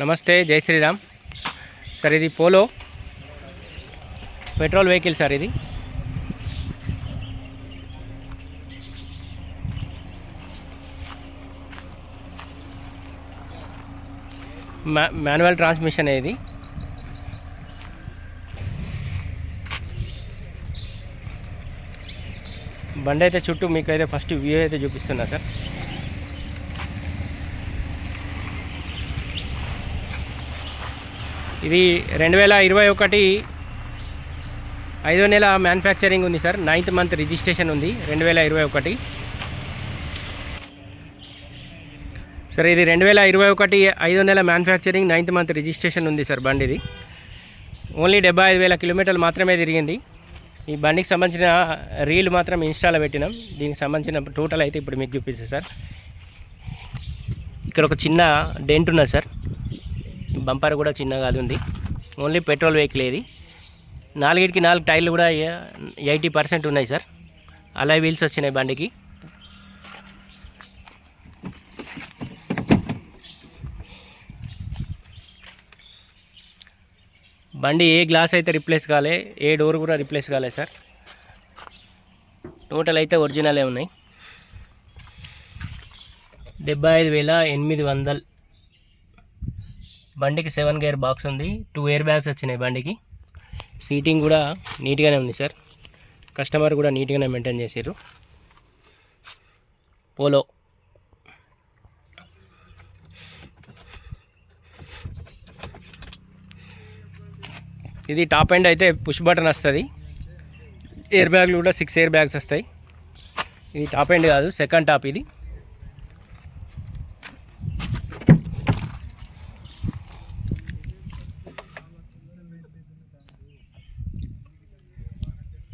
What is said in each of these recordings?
నమస్తే జై శ్రీరామ్. సార్ ఇది పోలో పెట్రోల్ వెహికల్ సార్ ఇది. మా మాన్యువల్ ట్రాన్స్మిషన్ ఇది. బండి అయితే చుట్టూ మీకు అయితే ఫస్ట్ వ్యూ అయితే చూపిస్తున్నా సార్. ఇది రెండు వేల ఇరవై ఒకటి ఐదో నెల మ్యానుఫ్యాక్చరింగ్ ఉంది సార్. నైన్త్ మంత్ రిజిస్ట్రేషన్ ఉంది రెండు వేల ఇరవై ఒకటి. సార్ ఇది రెండు వేల ఇరవై ఒకటి ఐదో నెల మ్యానుఫ్యాక్చరింగ్ నైన్త్ మంత్ రిజిస్ట్రేషన్ ఉంది సార్ బండి ఇది ఓన్లీ డెబ్బై ఐదు వేల కిలోమీటర్లు మాత్రమే తిరిగింది. ఈ బండికి సంబంధించిన రీల్ మాత్రం ఇన్స్టాలో పెట్టినాం. దీనికి సంబంధించిన టోటల్ అయితే ఇప్పుడు మీకు చూపిస్తుంది సార్. ఇక్కడ ఒక చిన్న డెంట్ ఉన్నది సార్. బంపర్ కూడా చిన్నగా అది ఉంది. ఓన్లీ పెట్రోల్ వెహికల్ ఇది. నాలుగిటికి నాలుగు టైర్లు కూడా ఎయిటీ పర్సెంట్ ఉన్నాయి సార్. అలా వీల్స్ వచ్చినాయి బండికి. బండి ఏ గ్లాస్ అయితే రిప్లేస్ కాలే ఏ డోర్ కూడా రిప్లేస్ కాలే సార్. టోటల్ అయితే ఒరిజినలే ఉన్నాయి. డెబ్బై ఐదు వేల ఎనిమిది వందలు బండికి సెవెన్ గేర్ బాక్స్ ఉంది. టూ ఎయిర్ బ్యాగ్స్ వచ్చినాయి బండికి. సీటింగ్ కూడా నీట్గానే ఉంది సార్. కస్టమర్ కూడా నీట్గానే మెయింటైన్ చేసారు పోలో. ఇది టాప్ ఎండ్ అయితే పుష్ బటన్ వస్తుంది. ఎయిర్ బ్యాగ్లు కూడా సిక్స్ ఎయిర్ బ్యాగ్స్ వస్తాయి. ఇది టాప్ ఎండ్ కాదు సెకండ్ టాప్ ఇది.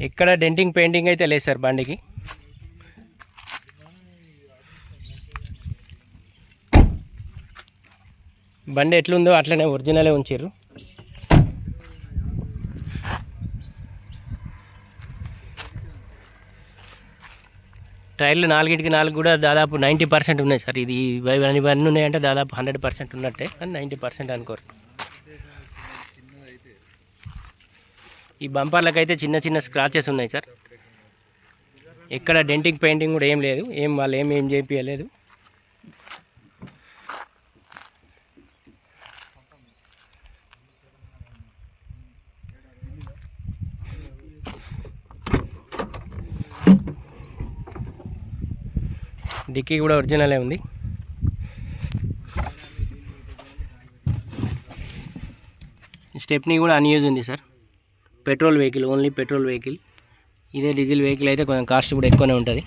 ఎక్కడ డెంటింగ్ పెయింటింగ్ అయితే లేదు సార్ బండికి. బండి ఎట్లుందో అట్లనే ఒరిజినలే ఉంచారు టైర్లు నాలుగిటికి నాలుగు కూడా దాదాపు నైంటీ పర్సెంట్ ఉన్నాయి సార్. ఇది ఇవన్నీ ఇవన్నీ ఉన్నాయంటే దాదాపు హండ్రెడ్ పర్సెంట్ ఉన్నట్టే. కానీ నైంటీ పర్సెంట్ అనుకోరు. ఈ బంపర్లకు అయితే చిన్న చిన్న స్క్రాచెస్ ఉన్నాయి సార్. ఎక్కడ డెంటింగ్ పెయింటింగ్ కూడా ఏం లేదు. ఏం వాళ్ళు ఏం ఏం చేయించలేదు డిక్కీ కూడా ఒరిజినలే ఉంది. స్టెప్నీ కూడా అన్యూజ్ ఉంది sir. Petrol vehicle only petrol vehicle. ఇదే డీజిల్ వెహికల్ అయితే కొంచెం కాస్ట్ కూడా ఎక్కువనే ఉంటుంది.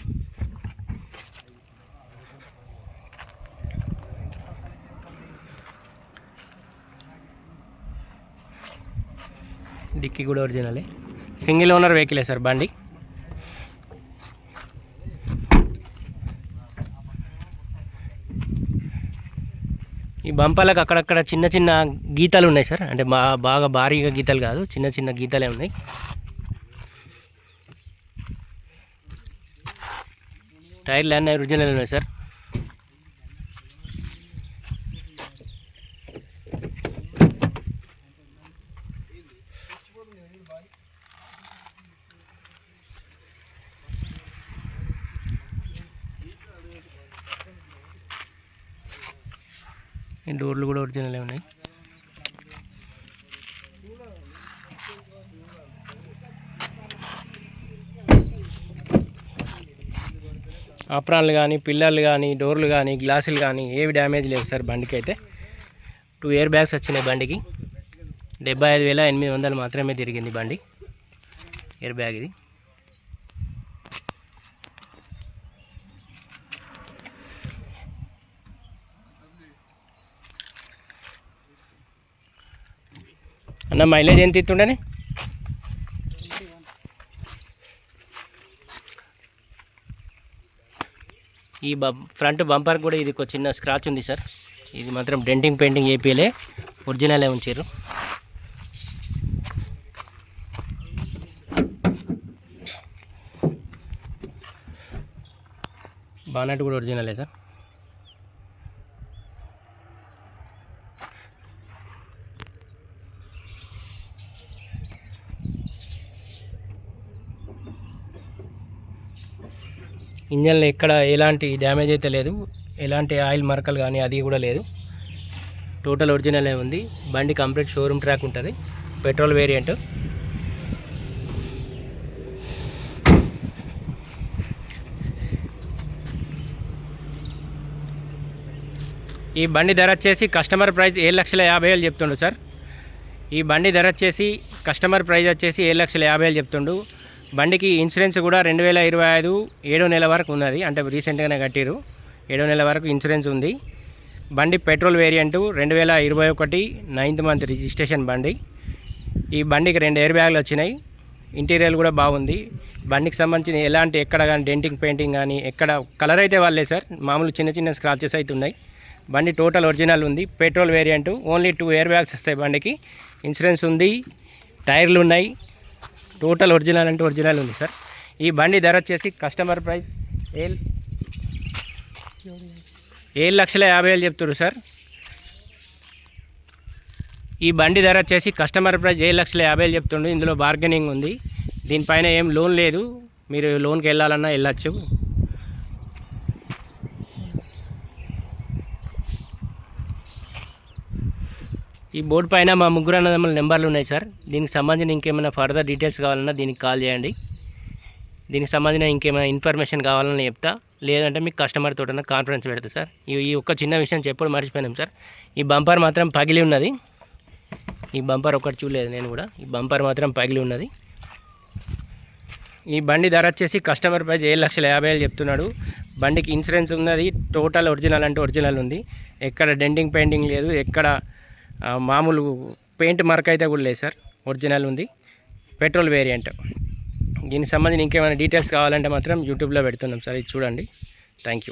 డిక్కీ కూడా ఒరిజినలే సింగిల్ ఓనర్ వెహికలే సార్ బండి. ఈ బంపాలకు అక్కడక్కడ చిన్న చిన్న గీతాలు ఉన్నాయి సార్. అంటే బా బాగా భారీగా గీతాలు కాదు చిన్న చిన్న గీతాలే ఉన్నాయి. టైర్లు అన్నీ ఒరిజినల్ ఉన్నాయి సార్. ఈ డోర్లు కూడా ఒరిజినలే ఉన్నాయి. ఆప్రాన్లు కానీ పిల్లర్లు కానీ డోర్లు కానీ గ్లాసులు కానీ ఏవి డ్యామేజ్ లేవు సార్ బండికి అయితే టూ ఇయర్ బ్యాగ్స్ వచ్చినాయి బండికి. డెబ్బై ఐదు వేల ఎనిమిది వందలు మాత్రమే తిరిగింది బండి. ఇయర్ బ్యాగ్ ఇది. అన్న మైలేజ్ ఎంత ఇస్తుండని? ఈ బ ఫ్రంట్ బంపర్ కూడా ఇది ఒక చిన్న స్క్రాచ్ ఉంది సార్. ఇది మాత్రం డెంటింగ్ పెయింటింగ్ ఏపీలే. ఒరిజినలే ఉంచారు బానట్ కూడా ఒరిజినలే సార్. ఇంజన్లో ఎక్కడ ఎలాంటి డ్యామేజ్ అయితే లేదు. ఎలాంటి ఆయిల్ మరకలు కానీ అది కూడా లేదు. టోటల్ ఒరిజినలే ఉంది. బండి కంప్లీట్ షోరూమ్ ట్రాక్ ఉంటుంది. Petrol variant. ఈ బండి ధర వచ్చేసి కస్టమర్ ప్రైస్ ఏడు లక్షల యాభై వేలు చెప్తుండు సార్. ఈ బండి ధర వచ్చేసి కస్టమర్ ప్రైస్ వచ్చేసి ఏడు లక్షల యాభై వేలు చెప్తుండు. బండికి ఇన్సూరెన్స్ కూడా రెండు వేల ఇరవై ఐదు ఏడో నెల వరకు ఉన్నది. అంటే రీసెంట్గానే కట్టిరు ఏడో నెల వరకు ఇన్సూరెన్స్ ఉంది. బండి పెట్రోల్ వేరియంటు రెండు వేల ఇరవై ఒకటి నైన్త్ మంత్ రిజిస్ట్రేషన్ బండి. ఈ బండికి రెండు ఎయిర్ బ్యాగులు వచ్చినాయి. ఇంటీరియర్ కూడా బాగుంది. బండికి సంబంధించిన ఎలాంటి ఎక్కడ కానీ డెంటింగ్ పెయింటింగ్ కానీ ఎక్కడ కలర్ అయితే వాళ్ళే సార్. మామూలు చిన్న చిన్న స్క్రాచెస్ అయితే ఉన్నాయి. బండి టోటల్ ఒరిజినల్ ఉంది. Petrol variant only two air bags వస్తాయి బండికి. ఇన్సూరెన్స్ ఉంది. టైర్లు ఉన్నాయి. టోటల్ ఒరిజినల్ అంటే ఒరిజినల్ ఉంది సార్. ఈ బండి ధర వచ్చేసి కస్టమర్ ప్రైస్ ఏ ఏడు లక్షల యాభై వేలు చెప్తున్నారు సార్. ఈ బండి ధర వచ్చేసి కస్టమర్ ప్రైస్ ఏడు లక్షల యాభై వేలు చెప్తుండు ఇందులో బార్గెనింగ్ ఉంది. దీనిపైన ఏం లోన్ లేదు. మీరు లోన్కి వెళ్ళాలన్నా వెళ్ళచ్చు. ఈ బోర్డు పైన మా ముగ్గురు అన్నదమ్ముల నెంబర్లు ఉన్నాయి సార్. దీనికి సంబంధించిన ఇంకేమైనా ఫర్దర్ డీటెయిల్స్ కావాలన్నా దీనికి కాల్ చేయండి. దీనికి సంబంధించిన ఇంకేమైనా ఇన్ఫర్మేషన్ కావాలని చెప్తా. లేదంటే మీకు కస్టమర్ తోటన కాన్ఫరెన్స్ పెడతా సార్. ఈ ఒక్క చిన్న విషయం చెప్పడం మర్చిపోయినాం సార్. ఈ బంపర్ మాత్రం పగిలి ఉన్నది. ఈ బంపర్ ఒకటి చూడలేదు నేను కూడా. ఈ బంపర్ మాత్రం పగిలి ఉన్నది. ఈ బండి ధర వచ్చేసి కస్టమర్ ప్రైస్ ఏడు లక్షల యాభై వేలు చెప్తున్నాడు. బండికి ఇన్సూరెన్స్ ఉన్నది. టోటల్ ఒరిజినల్ అంటే ఒరిజినల్ ఉంది. ఎక్కడ డెంటింగ్ పెయింటింగ్ లేదు. ఎక్కడ మామూలు పెయింట్ మార్క్ అయితే కూడా లేదు సార్. ఒరిజినల్ ఉంది. Petrol variant. దీనికి సంబంధించి ఇంకేమైనా డీటెయిల్స్ కావాలంటే మాత్రం యూట్యూబ్లో పెడుతున్నాం సార్. ఇది చూడండి. Thank you.